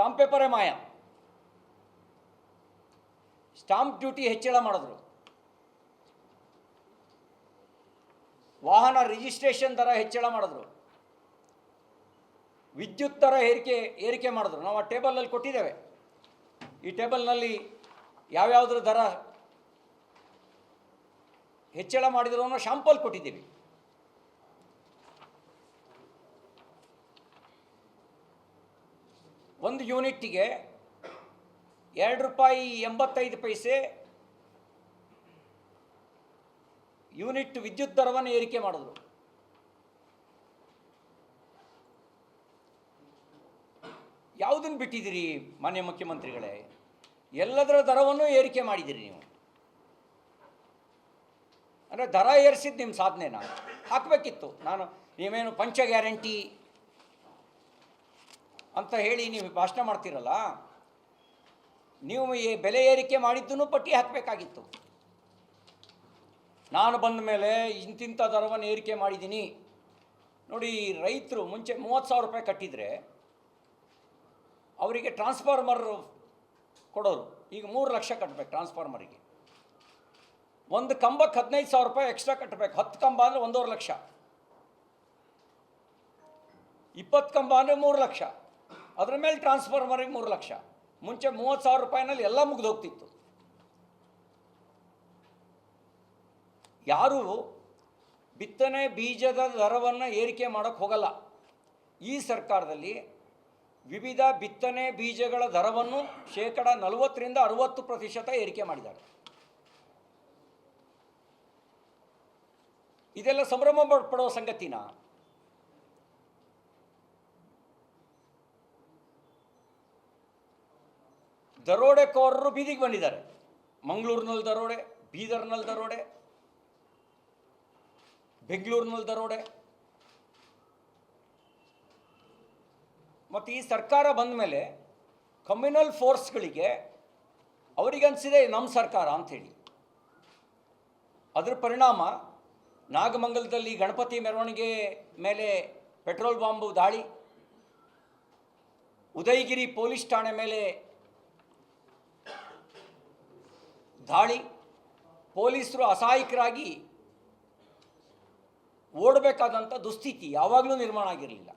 Stamp ಪೇಪರೇ ಮಾಯ. Stamp duty ಹೆಚ್ಚಳ ಮಾಡಿದ್ರು. ವಾಹನ ರಿಜಿಸ್ಟ್ರೇಷನ್ ದರ ಹೆಚ್ಚಳ ಮಾಡಿದ್ರು. ವಿದ್ಯುತ್ ದರ ಏರಿಕೆ ಏರಿಕೆ ಮಾಡಿದ್ರು. ನಾವು ಆ ಟೇಬಲ್ನಲ್ಲಿ ಕೊಟ್ಟಿದ್ದೇವೆ. ಈ ಟೇಬಲ್ನಲ್ಲಿ ಯಾವ್ಯಾವುದ್ರ ದರ ಹೆಚ್ಚಳ ಮಾಡಿದ್ರು ಅನ್ನೋ ಶಾಂಪಲ್ ಕೊಟ್ಟಿದ್ದೀವಿ. ಒಂದು ಯೂನಿಟ್ಟಿಗೆ ಎರಡು ರೂಪಾಯಿ ಎಂಬತ್ತೈದು ಪೈಸೆ ಯೂನಿಟ್ ವಿದ್ಯುತ್ ದರವನ್ನು ಏರಿಕೆ ಮಾಡಿದ್ರು. ಯಾವುದನ್ನು ಬಿಟ್ಟಿದ್ದೀರಿ ಮಾನ್ಯ ಮುಖ್ಯಮಂತ್ರಿಗಳೇ? ಎಲ್ಲದರ ದರವನ್ನು ಏರಿಕೆ ಮಾಡಿದ್ದೀರಿ ನೀವು. ಅಂದರೆ ದರ ಏರಿಸಿದ್ದು ನಿಮ್ಮ ಸಾಧನೆನ? ಹಾಕಬೇಕಿತ್ತು. ನಾನು ನೀವೇನು ಪಂಚ ಗ್ಯಾರಂಟಿ ಅಂತ ಹೇಳಿ ನೀವು ಭಾಷಣ ಮಾಡ್ತೀರಲ್ಲ, ನೀವು ಈ ಬೆಲೆ ಏರಿಕೆ ಮಾಡಿದ್ದನ್ನು ಪಟ್ಟಿ ಹಾಕಬೇಕಾಗಿತ್ತು. ನಾನು ಬಂದ ಮೇಲೆ ಇಂತಿಂಥ ದರವನ್ನು ಏರಿಕೆ ಮಾಡಿದ್ದೀನಿ. ನೋಡಿ, ರೈತರು ಮುಂಚೆ ಮೂವತ್ತು ಸಾವಿರ ರೂಪಾಯಿ ಕಟ್ಟಿದರೆ ಅವರಿಗೆ ಟ್ರಾನ್ಸ್ಫಾರ್ಮರ್ ಕೊಡೋರು, ಈಗ ಮೂರು ಲಕ್ಷ ಕಟ್ಟಬೇಕು ಟ್ರಾನ್ಸ್ಫಾರ್ಮರಿಗೆ. ಒಂದು ಕಂಬಕ್ಕೆ ಹದಿನೈದು ಸಾವಿರ ರೂಪಾಯಿ ಎಕ್ಸ್ಟ್ರಾ ಕಟ್ಟಬೇಕು ಹತ್ತು ಕಂಬ ಅಂದರೆ ಒಂದೂವರೆ ಲಕ್ಷ. ಇಪ್ಪತ್ತು ಕಂಬ ಅಂದರೆ ಮೂರು ಲಕ್ಷ. ಅದ್ರ ಮೇಲೆ ಟ್ರಾನ್ಸ್ಫಾರ್ಮರಿಗೆ ಮೂರು ಲಕ್ಷ. ಮುಂಚೆ ಮೂವತ್ತು ಸಾವಿರ ರೂಪಾಯಿನಲ್ಲಿ ಎಲ್ಲ ಮುಗಿದು ಹೋಗ್ತಿತ್ತು. ಯಾರು ಬಿತ್ತನೆ ಬೀಜದ ದರವನ್ನು ಏರಿಕೆ ಮಾಡೋಕ್ಕೆ ಹೋಗಲ್ಲ. ಈ ಸರ್ಕಾರದಲ್ಲಿ ವಿವಿಧ ಬಿತ್ತನೆ ಬೀಜಗಳ ದರವನ್ನು ಶೇಕಡ ನಲವತ್ತರಿಂದ ಅರುವತ್ತು ಪ್ರತಿಶತ ಏರಿಕೆ ಮಾಡಿದ್ದಾರೆ. ಇದೆಲ್ಲ ಸಂಭ್ರಮ ಪಡುವ ಸಂಗತಿನ? ದರೋಡೆಕೋರರು ಬೀದಿಗೆ ಬಂದಿದ್ದಾರೆ. ಮಂಗಳೂರಿನಲ್ಲಿ ದರೋಡೆ, ಬೀದರ್ನಲ್ಲಿ ದರೋಡೆ, ಬೆಂಗಳೂರಿನಲ್ಲಿ ದರೋಡೆ. ಮತ್ತು ಈ ಸರ್ಕಾರ ಬಂದ ಮೇಲೆ ಕಮ್ಯುನಲ್ ಫೋರ್ಸ್ಗಳಿಗೆ ಅವರಿಗೆ ಅನಿಸಿದೆ ನಮ್ಮ ಸರ್ಕಾರ ಅಂಥೇಳಿ. ಅದರ ಪರಿಣಾಮ ನಾಗಮಂಗಲದಲ್ಲಿ ಗಣಪತಿ ಮೆರವಣಿಗೆ ಮೇಲೆ ಪೆಟ್ರೋಲ್ ಬಾಂಬು ದಾಳಿ, ಉದಯಗಿರಿ ಪೊಲೀಸ್ ಠಾಣೆ ಮೇಲೆ ದಾಳಿ, ಪೊಲೀಸರು ಅಸಹಾಯಕರಾಗಿ ಓಡಬೇಕಾದಂಥ ದುಸ್ಥಿತಿ ಯಾವಾಗಲೂ ನಿರ್ಮಾಣ ಆಗಿರಲಿಲ್ಲ.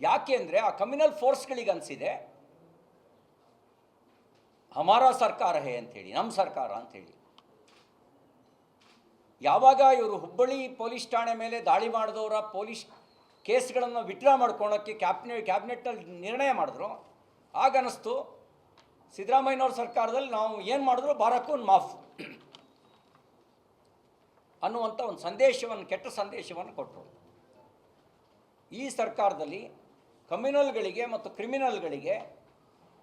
ಯಾಕೆ ಅಂದರೆ ಆ ಕಮ್ಯುನಲ್ ಫೋರ್ಸ್ಗಳಿಗೆ ಅನಿಸಿದೆ, ಹಮಾರ ಸರ್ಕಾರ ಹೇ ಅಂಥೇಳಿ ನಮ್ಮ ಸರ್ಕಾರ ಅಂಥೇಳಿ ಯಾವಾಗ ಇವರು ಹುಬ್ಬಳ್ಳಿ ಪೊಲೀಸ್ ಠಾಣೆ ಮೇಲೆ ದಾಳಿ ಮಾಡಿದವರ ಪೊಲೀಸ್ ಕೇಸ್ಗಳನ್ನು ವಿಡ್ರಾ ಮಾಡ್ಕೊಳ್ಳೋಕ್ಕೆ ಕ್ಯಾಬಿನೆಟ್ ಕ್ಯಾಬಿನೆಟ್ಟಲ್ಲಿ ನಿರ್ಣಯ ಮಾಡಿದ್ರು ಆಗ ಅನ್ನಿಸ್ತು ಸಿದ್ದರಾಮಯ್ಯನವ್ರ ಸರ್ಕಾರದಲ್ಲಿ ನಾವು ಏನು ಮಾಡಿದ್ರು ಬಾರಕ್ಕೂನ್ ಮಾಫ್. ಅನ್ನುವಂಥ ಒಂದು ಸಂದೇಶವನ್ನು ಕೆಟ್ಟ ಸಂದೇಶವನ್ನು ಕೊಟ್ಟರು ಈ ಸರ್ಕಾರದಲ್ಲಿ ಕಮ್ಯುನಲ್ಗಳಿಗೆ ಮತ್ತು ಕ್ರಿಮಿನಲ್ಗಳಿಗೆ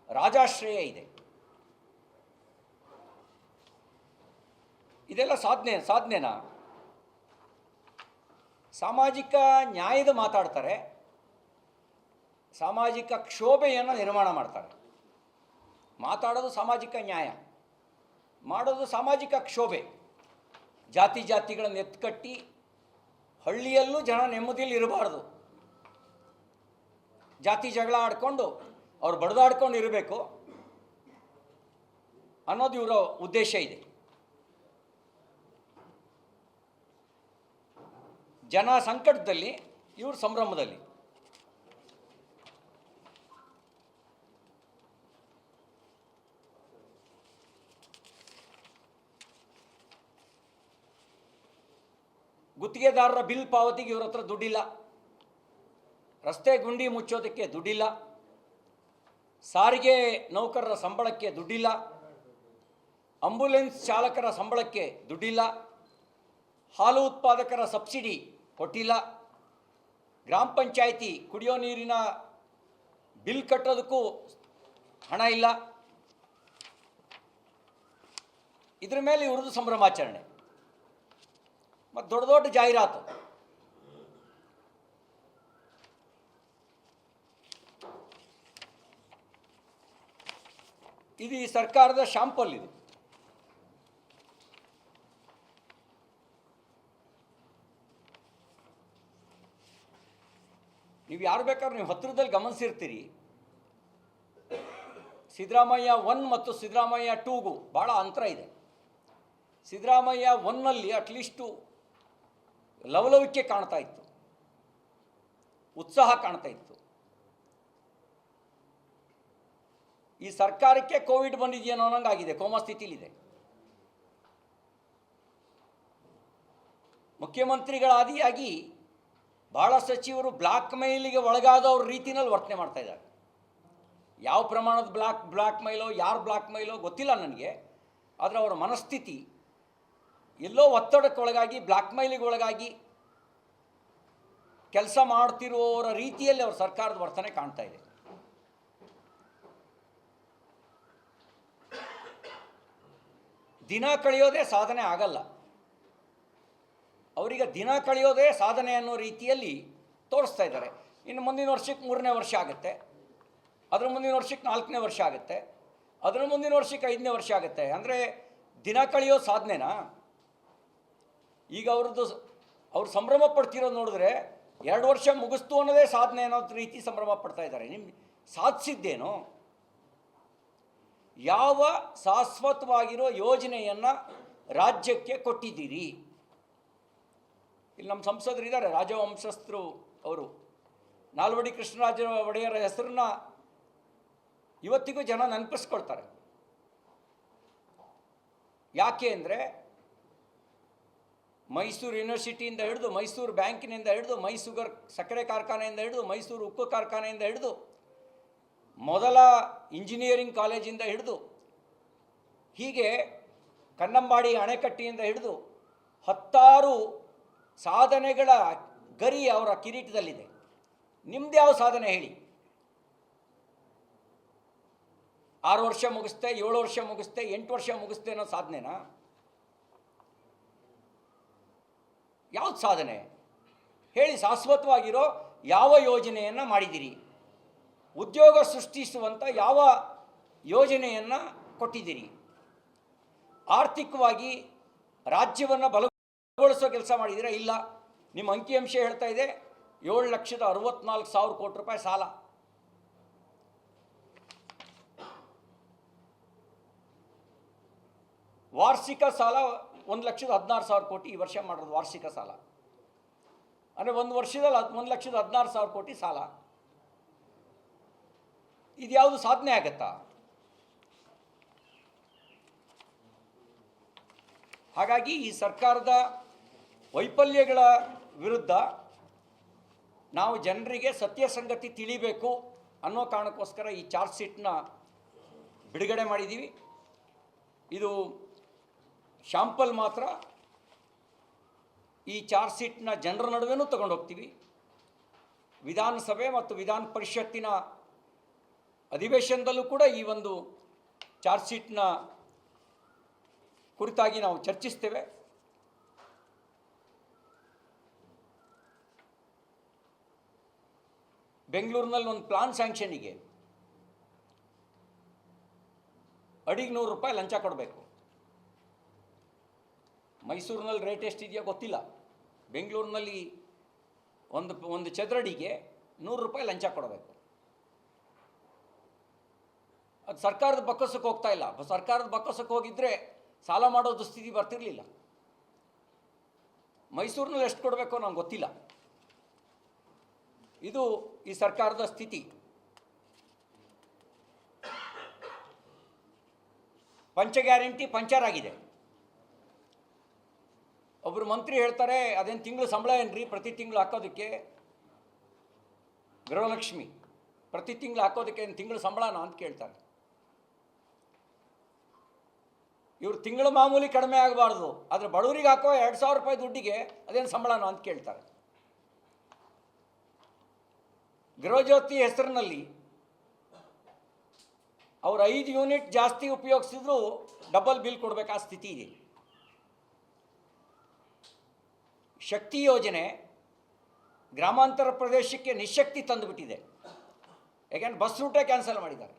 ರಾಜಾಶ್ರಯ ಇದೆ. ಇದೆಲ್ಲ ಸಾಧನೆ ಸಾಧನೆನಾ ಸಾಮಾಜಿಕ ನ್ಯಾಯದ ಮಾತಾಡ್ತಾರೆ. ಸಾಮಾಜಿಕ ಕ್ಷೋಭೆಯನ್ನು ನಿರ್ಮಾಣ ಮಾಡ್ತಾರೆ. ಮಾತಾಡೋದು ಸಾಮಾಜಿಕ ನ್ಯಾಯ. ಮಾಡೋದು ಸಾಮಾಜಿಕ ಕ್ಷೋಭೆ. ಜಾತಿ ಜಾತಿಗಳನ್ನು ಎತ್ಕಟ್ಟಿ ಹಳ್ಳಿಯಲ್ಲೂ ಜನ ನೆಮ್ಮದಿಯಲ್ಲಿ ಇರಬಾರ್ದು. ಜಾತಿ ಜಗಳ ಆಡ್ಕೊಂಡು ಅವ್ರು ಬಡದಾಡ್ಕೊಂಡು ಇರಬೇಕು ಅನ್ನೋದು ಇವರ ಉದ್ದೇಶ ಇದೆ. ಜನ ಸಂಕಟದಲ್ಲಿ ಇವರು ಸಂಭ್ರಮದಲ್ಲಿ ಗುತ್ತಿಗೆದಾರರ ಬಿಲ್ ಪಾವತಿಗೆ ಇವ್ರ ಹತ್ರ ದುಡ್ಡಿಲ್ಲ. ರಸ್ತೆ ಗುಂಡಿ ಮುಚ್ಚೋದಕ್ಕೆ ದುಡ್ಡಿಲ್ಲ. ಸಾರಿಗೆ ನೌಕರರ ಸಂಬಳಕ್ಕೆ ದುಡ್ಡಿಲ್ಲ. ಆಂಬ್ಯುಲೆನ್ಸ್ ಚಾಲಕರ ಸಂಬಳಕ್ಕೆ ದುಡ್ಡಿಲ್ಲ. ಹಾಲು ಉತ್ಪಾದಕರ ಸಬ್ಸಿಡಿ ಕೊಟ್ಟಿಲ್ಲ. ಗ್ರಾಮ ಪಂಚಾಯಿತಿ ಕುಡಿಯೋ ನೀರಿನ ಬಿಲ್ ಕಟ್ಟೋದಕ್ಕೂ ಹಣ ಇಲ್ಲ. ಇದ್ರ ಮೇಲೆ ಇವ್ರದ್ದು ಸಂಭ್ರಮಾಚರಣೆ. ಮತ್ತು ದೊಡ್ಡ ದೊಡ್ಡ ಜಾಹೀರಾತು. ಇದು ಈ ಸರ್ಕಾರದ ಶಾಂಪಲ್ ಇದು. ನೀವು ಯಾರು ಬೇಕಾದ್ರೂ ನೀವು ಹತ್ತಿರದಲ್ಲಿ ಗಮನಿಸಿರ್ತೀರಿ. ಸಿದ್ದರಾಮಯ್ಯ ಒನ್ ಮತ್ತು ಸಿದ್ದರಾಮಯ್ಯ ಟೂಗೂ ಭಾಳ ಅಂತರ ಇದೆ. ಸಿದ್ದರಾಮಯ್ಯ ಒನ್ನಲ್ಲಿ ಅಟ್ಲೀಸ್ಟು ಲವಲವಿಕೆ ಕಾಣ್ತಾ ಇತ್ತು. ಉತ್ಸಾಹ ಕಾಣ್ತಾ ಇತ್ತು. ಈ ಸರ್ಕಾರಕ್ಕೆ ಕೋವಿಡ್ ಬಂದಿದೆಯೇನೋ ಅನ್ನೋಂಗಾಗಿದೆ, ಕೋಮಾ ಸ್ಥಿತಿಲಿದೆ. ಮುಖ್ಯಮಂತ್ರಿಗಳಾದಿಯಾಗಿ ಭಾಳ ಸಚಿವರು ಬ್ಲಾಕ್ ಮೈಲಿಗೆ ಒಳಗಾದವ್ರ ರೀತಿನಲ್ಲಿ ವರ್ತನೆ ಮಾಡ್ತಾ ಇದ್ದಾರೆ. ಯಾವ ಪ್ರಮಾಣದ ಬ್ಲಾಕ್ ಬ್ಲಾಕ್ ಮೈಲೋ, ಯಾರು ಬ್ಲಾಕ್ ಮೈಲೋ ಗೊತ್ತಿಲ್ಲ ನನಗೆ, ಆದರೆ ಅವರ ಮನಸ್ಥಿತಿ ಎಲ್ಲೋ ಒತ್ತಡಕ್ಕೊಳಗಾಗಿ ಬ್ಲ್ಯಾಕ್ ಮೈಲಿಗೆ ಒಳಗಾಗಿ ಕೆಲಸ ಮಾಡ್ತಿರೋರ ರೀತಿಯಲ್ಲಿ ಅವ್ರ ಸರ್ಕಾರದ ವರ್ತನೆ ಕಾಣ್ತಾ ಇದೆ. ದಿನ ಕಳೆಯೋದೇ ಸಾಧನೆ ಆಗಲ್ಲ. ಅವರಿಗೆ ದಿನ ಕಳೆಯೋದೇ ಸಾಧನೆ ಅನ್ನೋ ರೀತಿಯಲ್ಲಿ ತೋರಿಸ್ತಾ ಇದ್ದಾರೆ. ಇನ್ನು ಮುಂದಿನ ವರ್ಷಕ್ಕೆ ಮೂರನೇ ವರ್ಷ ಆಗುತ್ತೆ. ಅದ್ರ ಮುಂದಿನ ವರ್ಷಕ್ಕೆ ನಾಲ್ಕನೇ ವರ್ಷ ಆಗುತ್ತೆ. ಅದ್ರ ಮುಂದಿನ ವರ್ಷಕ್ಕೆ ಐದನೇ ವರ್ಷ ಆಗುತ್ತೆ. ಅಂದರೆ ದಿನ ಕಳೆಯೋ ಸಾಧನೆನಾ? ಈಗ ಅವ್ರದ್ದು ಅವ್ರು ಸಂಭ್ರಮ ಪಡ್ತಿರೋದು ನೋಡಿದ್ರೆ ಎರಡು ವರ್ಷ ಮುಗಿಸ್ತು ಅನ್ನೋದೇ ಸಾಧನೆ ಅನ್ನೋ ರೀತಿ ಸಂಭ್ರಮ ಪಡ್ತಾ ಇದ್ದಾರೆ. ನಿಮ್ಮ ಸಾಧಿಸಿದ್ದೇನು? ಯಾವ ಶಾಶ್ವತವಾಗಿರೋ ಯೋಜನೆಯನ್ನು ರಾಜ್ಯಕ್ಕೆ ಕೊಟ್ಟಿದ್ದೀರಿ? ಇಲ್ಲಿ ನಮ್ಮ ಸಂಸದರಿದ್ದಾರೆ ರಾಜವಂಶಸ್ಥರು ಅವರು. ನಾಲ್ವಡಿ ಕೃಷ್ಣರಾಜ ಒಡೆಯರ ಹೆಸರನ್ನ ಇವತ್ತಿಗೂ ಜನ ನೆನಪಿಸ್ಕೊಳ್ತಾರೆ. ಯಾಕೆ ಅಂದರೆ ಮೈಸೂರು ಯೂನಿವರ್ಸಿಟಿಯಿಂದ ಹಿಡಿದು ಮೈಸೂರು ಬ್ಯಾಂಕಿನಿಂದ ಹಿಡಿದು ಮೈಸೂರು ಸಕ್ಕರೆ ಕಾರ್ಖಾನೆಯಿಂದ ಹಿಡಿದು ಮೈಸೂರು ಉಕ್ಕು ಕಾರ್ಖಾನೆಯಿಂದ ಹಿಡಿದು ಮೊದಲ ಇಂಜಿನಿಯರಿಂಗ್ ಕಾಲೇಜಿಂದ ಹಿಡಿದು ಹೀಗೆ ಕನ್ನಂಬಾಡಿ ಅಣೆಕಟ್ಟೆಯಿಂದ ಹಿಡಿದು ಹತ್ತಾರು ಸಾಧನೆಗಳ ಗರಿ ಅವರ ಕಿರೀಟದಲ್ಲಿದೆ. ನಿಮ್ದು ಯಾವ ಸಾಧನೆ ಹೇಳಿ? ಆರು ವರ್ಷ ಮುಗಿಸ್ತೆ, ಏಳು ವರ್ಷ ಮುಗಿಸ್ತೆ, ಎಂಟು ವರ್ಷ ಮುಗಿಸ್ತೆ ಅನ್ನೋ ಸಾಧನೆನಾ? ಯಾವ್ದು ಸಾಧನೆ? ಹೇಳಿ ಶಾಶ್ವತವಾಗಿರೋ ಯಾವ ಯೋಜನೆಯನ್ನು ಮಾಡಿದ್ದೀರಿ? ಉದ್ಯೋಗ ಸೃಷ್ಟಿಸುವಂಥ ಯಾವ ಯೋಜನೆಯನ್ನು ಕೊಟ್ಟಿದ್ದೀರಿ? ಆರ್ಥಿಕವಾಗಿ ರಾಜ್ಯವನ್ನು ಬಲಗೊಳಿಸೋ ಕೆಲಸ ಮಾಡಿದ್ದೀರಾ? ಇಲ್ಲ. ನಿಮ್ಮ ಅಂಕಿಅಂಶ ಹೇಳ್ತಾ ಇದೆ, ಏಳು ಲಕ್ಷದ ಅರವತ್ನಾಲ್ಕು ಸಾವಿರ ಕೋಟಿ ರೂಪಾಯಿ ಸಾಲ. ವಾರ್ಷಿಕ ಸಾಲ ಒಂದು ಲಕ್ಷದ ಹದಿನಾರು ಸಾವಿರ ಕೋಟಿ ಈ ವರ್ಷ ಮಾಡಿರೋದು ವಾರ್ಷಿಕ ಸಾಲ. ಅಂದರೆ ಒಂದು ವರ್ಷದಲ್ಲಿ ಹದ್, ಒಂದು ಲಕ್ಷದ ಹದಿನಾರು ಸಾವಿರ ಕೋಟಿ ಸಾಲ. ಇದು ಯಾವುದು ಸಾಧನೆ ಆಗತ್ತಾ? ಹಾಗಾಗಿ ಈ ಸರ್ಕಾರದ ವೈಫಲ್ಯಗಳ ವಿರುದ್ಧ ನಾವು ಜನರಿಗೆ ಸತ್ಯ ಸಂಗತಿ ತಿಳಿಬೇಕು ಅನ್ನೋ ಕಾರಣಕ್ಕೋಸ್ಕರ ಈ ಚಾರ್ಜ್ ಶೀಟ್ನ ಬಿಡುಗಡೆ ಮಾಡಿದ್ದೀವಿ ಇದು ಶಾಂಪಲ್ ಮಾತ್ರ ಈ ಚಾರ್ಜ್ ಶೀಟ್ನ ಜನರ ನಡುವೆನೂ ತಗೊಂಡು ಹೋಗ್ತೀವಿ. ವಿಧಾನಸಭೆ ಮತ್ತು ವಿಧಾನ ಪರಿಷತ್ತಿನ ಅಧಿವೇಶನದಲ್ಲೂ ಕೂಡ ಈ ಒಂದು ಚಾರ್ಜ್ ಶೀಟ್ನ ಕುರಿತಾಗಿ ನಾವು ಚರ್ಚಿಸ್ತೇವೆ. ಬೆಂಗಳೂರಿನಲ್ಲಿ ಒಂದು ಪ್ಲಾನ್ ಸ್ಯಾಂಕ್ಷನಿಗೆ ಅಡಿಗೆ ನೂರು ರೂಪಾಯಿ ಲಂಚ ಕೊಡಬೇಕು. ಮೈಸೂರಿನಲ್ಲಿ ರೇಟ್ ಎಷ್ಟಿದೆಯೋ ಗೊತ್ತಿಲ್ಲ. ಬೆಂಗಳೂರಿನಲ್ಲಿ ಒಂದು ಒಂದು ಚದರಡಿಗೆ ನೂರು ರೂಪಾಯಿ ಲಂಚ ಕೊಡಬೇಕು. ಅದು ಸರ್ಕಾರದ ಬಕ್ಕಸಕ್ಕೆ ಹೋಗ್ತಾ ಇಲ್ಲ. ಸರ್ಕಾರದ ಬಕ್ಕಸಕ್ಕೆ ಹೋಗಿದ್ದರೆ ಸಾಲ ಮಾಡೋ ದುಸ್ಥಿತಿ ಬರ್ತಿರಲಿಲ್ಲ. ಮೈಸೂರಿನಲ್ಲಿ ಎಷ್ಟು ಕೊಡಬೇಕು ನಂಗೆ ಗೊತ್ತಿಲ್ಲ. ಇದು ಈ ಸರ್ಕಾರದ ಸ್ಥಿತಿ. ಪಂಚ ಗ್ಯಾರಂಟಿ ಪಂಚರ್ ಆಗಿದೆ. ಒಬ್ಬರು ಮಂತ್ರಿ ಹೇಳ್ತಾರೆ, ಅದೇನು ತಿಂಗಳು ಸಂಬಳ ಏನ್ರಿ? ಪ್ರತಿ ತಿಂಗಳು ಹಾಕೋದಕ್ಕೆ ಗೃಹಲಕ್ಷ್ಮಿ. ಪ್ರತಿ ತಿಂಗಳು ಹಾಕೋದಕ್ಕೆ ಏನು ತಿಂಗಳು ಸಂಬಳನ? ಅಂತ ಕೇಳ್ತಾರೆ. ಇವ್ರು ತಿಂಗಳು ಮಾಮೂಲಿ ಕಡಿಮೆ ಆಗಬಾರ್ದು. ಆದರೆ ಬಡವರಿಗೆ ಹಾಕೋ ಎರಡು ಸಾವಿರ ರೂಪಾಯಿ ದುಡ್ಡಿಗೆ ಅದೇನು ಸಂಬಳನ ಅಂತ ಕೇಳ್ತಾರೆ. ಗೃಹಜ್ಯೋತಿ ಹೆಸರಿನಲ್ಲಿ ಅವ್ರು ಐದು ಯೂನಿಟ್ ಜಾಸ್ತಿ ಉಪಯೋಗಿಸಿದ್ರು ಡಬಲ್ ಬಿಲ್ ಕೊಡಬೇಕಾದ ಸ್ಥಿತಿ ಇದೆ. ಶಕ್ತಿ ಯೋಜನೆ ಗ್ರಾಮಾಂತರ ಪ್ರದೇಶಕ್ಕೆ ನಿಶಕ್ತಿ ತಂದುಬಿಟ್ಟಿದೆ. ಯಾಕೆಂದ್ರೆ ಬಸ್ ರೂಟೇ ಕ್ಯಾನ್ಸಲ್ ಮಾಡಿದ್ದಾರೆ.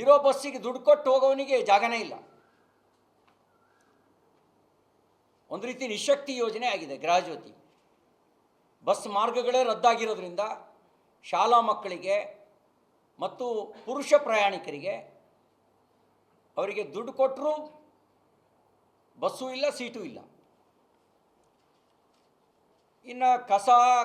ಇರೋ ಬಸ್ಸಿಗೆ ದುಡ್ಡು ಕೊಟ್ಟು ಹೋಗೋವನಿಗೆ ಜಾಗನೇ ಇಲ್ಲ. ಒಂದು ರೀತಿ ನಿಶಕ್ತಿ ಯೋಜನೆ ಆಗಿದೆ ಗೃಹಜ್ಯೋತಿ. ಬಸ್ ಮಾರ್ಗಗಳೇ ರದ್ದಾಗಿರೋದ್ರಿಂದ ಶಾಲಾ ಮಕ್ಕಳಿಗೆ ಮತ್ತು ಪುರುಷ ಪ್ರಯಾಣಿಕರಿಗೆ ಅವರಿಗೆ ದುಡ್ಡು ಕೊಟ್ಟರೂ ಬಸ್ಸು ಇಲ್ಲ, ಸೀಟೂ ಇಲ್ಲ. ಇನ್ನು ಕಸ